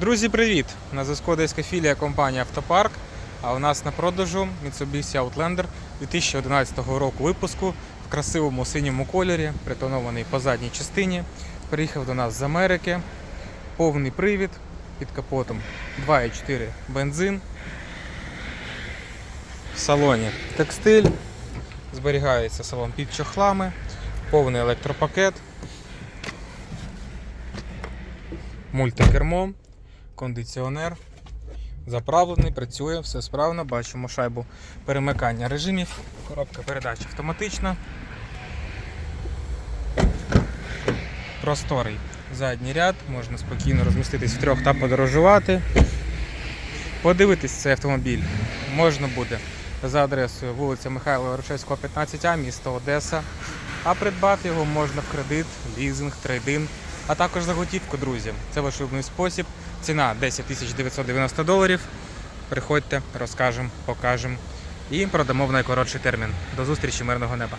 Друзі, привіт! На зв'язку одеська філія компанії Автопарк. А у нас на продажу Mitsubishi Outlander 2011 року випуску в красивому синьому кольорі, притонований по задній частині. Приїхав до нас з Америки. Повний привід під капотом 2,4 бензин. В салоні текстиль. Зберігається салон під чохлами, повний електропакет. Мультикермо, кондиціонер. Заправлений, працює, все справно. Бачимо шайбу перемикання режимів. Коробка передач автоматична. Просторий задній ряд, можна спокійно розміститись в трьох та подорожувати. Подивитись цей автомобіль можна буде за адресою вулиця Михайла Рушевського, 15А, місто Одеса. А придбати його можна в кредит, лізинг, трейдин, а також за готівку, друзі. Це ваш улюблений спосіб. Ціна 10 990 доларів. Приходьте, розкажемо, покажемо і продамо в найкоротший термін. До зустрічі, мирного неба!